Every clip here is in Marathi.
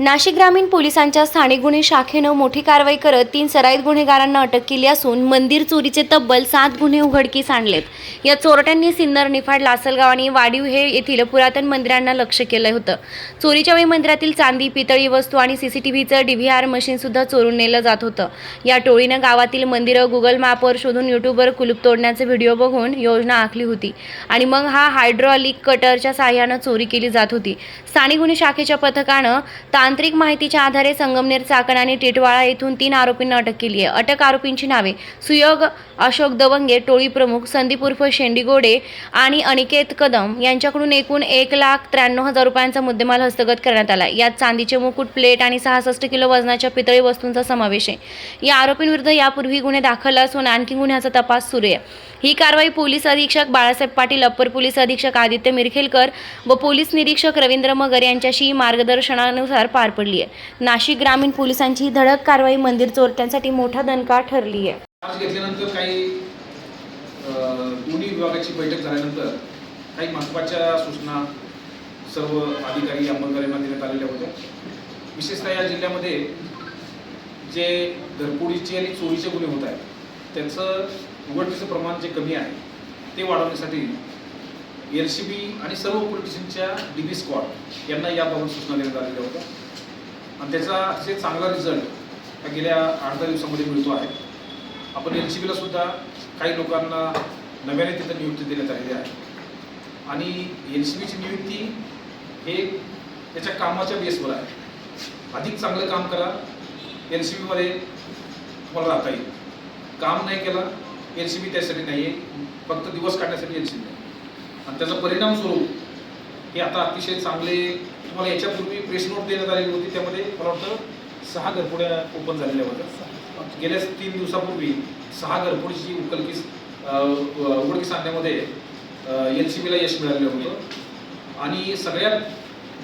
नाशिक ग्रामीण पोलिसांच्या स्थानिक गुन्हे शाखेनं मोठी कारवाई करत तीन सराईत गुन्हेगारांना अटक केली असून मंदिर चोरीचे तब्बल सात गुन्हे उघडकीस आणलेत. या चोरट्यांनी सिन्नर निफाड लासलगाव आणि वाडीव हे येथील पुरातन मंदिरांना लक्ष केलं होतं. चोरीच्या वेळी मंदिरातील चांदी पितळी वस्तू आणि सीसीटीव्हीचं डीव्हीआर मशीन सुद्धा चोरून नेलं जात होतं. या टोळीनं गावातील मंदिरं गुगल मॅपवर शोधून युट्यूबवर कुलूप तोडण्याचे व्हिडिओ बघून योजना आखली होती आणि मग हा हायड्रॉलिक कटरच्या साह्यानं चोरी केली जात होती. स्थानिक गुन्हे शाखेच्या पथकानं तांत्रिक माहितीच्या आधारे संगमनेर चाकण आणि टिटवाळा येथून तीन आरोपींना अटक केली आहे अटक आरोपींची नावे सुयोग अशोक दवंगे टोळी प्रमुख संदीप उर्फ शेंडीगोडे आणि अनिकेत कदम यांच्याकडून एकूण एक लाख त्र्याण्णव हजार रुपयांचा मुद्देमाल हस्तगत करण्यात आला यात चांदीचे मुकुट प्लेट आणि सहासष्ट किलो वजनाच्या पितळी वस्तूंचा समावेश आहे. या आरोपींविरुद्ध यापूर्वी गुन्हे दाखल असून आणखी गुन्ह्याचा तपास सुरू आहे. ही कारवाई पोलीस अधीक्षक बाळासाहेब पाटील अप्पर पोलीस अधीक्षक आदित्य मिरखेलकर व पोलीस निरीक्षक रवींद्र मगर यांच्याशी मार्गदर्शनानुसार पार पडली आहे. नाशिक ग्रामीण पोलिसांची ही धडक कारवाई मंदिर चोरट्यांसाठी मोठा दणका ठरली आहे. घेतल्यानंतर काही दोन्ही विभागाची बैठक झाल्यानंतर काही महत्त्वाच्या सूचना सर्व अधिकारी अंमलदारांना देण्यात आलेल्या होत्या. विशेषतः या जिल्ह्यामध्ये जे घरपोडीचे आणि चोरीचे गुन्हे होत आहेत त्याचं उघडकीचं प्रमाण जे कमी आहे ते वाढवण्यासाठी एल सी बी आणि सर्व पोलिटिशियनच्या डी बी स्क्वॉड यांना याबाबत सूचना देण्यात आलेल्या होत्या. आणि त्याचा अतिशय चांगला रिझल्ट गेल्या आठ दहा दिवसामध्ये मिळतो आहे. आपण एल सी बीला सुद्धा काही लोकांना नव्याने तिथं नियुक्ती देण्यात आलेली आहे. आणि एल सी बीची नियुक्ती हे त्याच्या कामाच्या बेसवर आहे. अधिक चांगलं काम करा एल सी बीमध्ये तुम्हाला राहता येईल. काम नाही केलं एल सी बी त्यासाठी नाही आहे फक्त दिवस काढण्यासाठी एल सी बी आणि त्याचा परिणाम स्वरूप हे आता अतिशय चांगले तुम्हाला याच्यापूर्वी प्रेस नोट देण्यात आलेली होती त्यामध्ये मला वाटतं सहा घरपुड्या ओपन झालेल्या होत्या. गेल्या तीन दिवसापूर्वी सहा घरपुडीची उकलकीस उघडकीस आणण्यामध्ये एल सी बीला यश मिळालेलं होतं. आणि सगळ्यात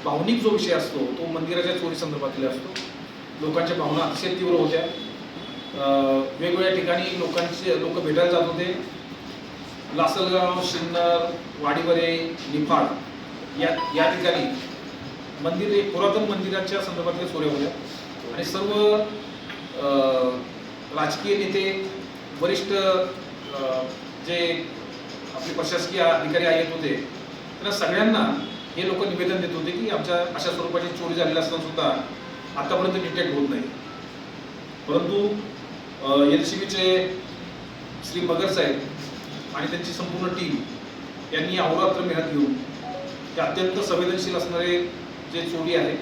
भावनिक जो विषय असतो तो मंदिराच्या चोरी संदर्भातील असतो. लोकांच्या भावना अतिशय तीव्र होत्या. वेगवेगळ्या ठिकाणी लोकांचे लोक भेटायला जात होते. लासलगाव सिन्नर वाडीवरे निफाड या या ठिकाणी मंदिर पुरातन मंदिराच्या संदर्भातल्या चोऱ्या होत्या आणि सर्व राजकीय नेते वरिष्ठ जे आपले प्रशासकीय अधिकारी आहेत होते त्यांना सगळ्यांना हे लोक निवेदन देत होते की आमच्या अशा स्वरूपाची चोरी झालेली असताना सुद्धा आतापर्यंत डिटेक्ट होत नाही. परंतु एल सी बीचे श्री मगर साहेब आणि त्यांची संपूर्ण टीम यांनी अहोरात्र मेहनत घेऊन ते अत्यंत संवेदनशील असणारे जे चोरी आहे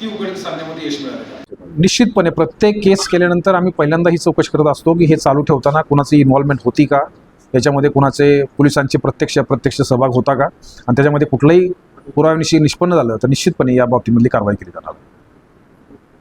ती उघडकीस आणण्यामध्ये यश मिळालेलं आहे निश्चितपणे प्रत्येक केस केल्यानंतर आम्ही पहिल्यांदा ही चौकशी करत असतो की हे चालू ठेवताना कुणाची इन्व्हॉल्वमेंट होती का? याच्यामध्ये कुणाचे पोलिसांचे प्रत्यक्ष अप्रत्यक्ष सहभाग होता का? आणि त्याच्यामध्ये कुठलंही पुराव्यानिशी निष्पन्न झालं तर निश्चितपणे या बाबतीमधली कारवाई केली जाणार.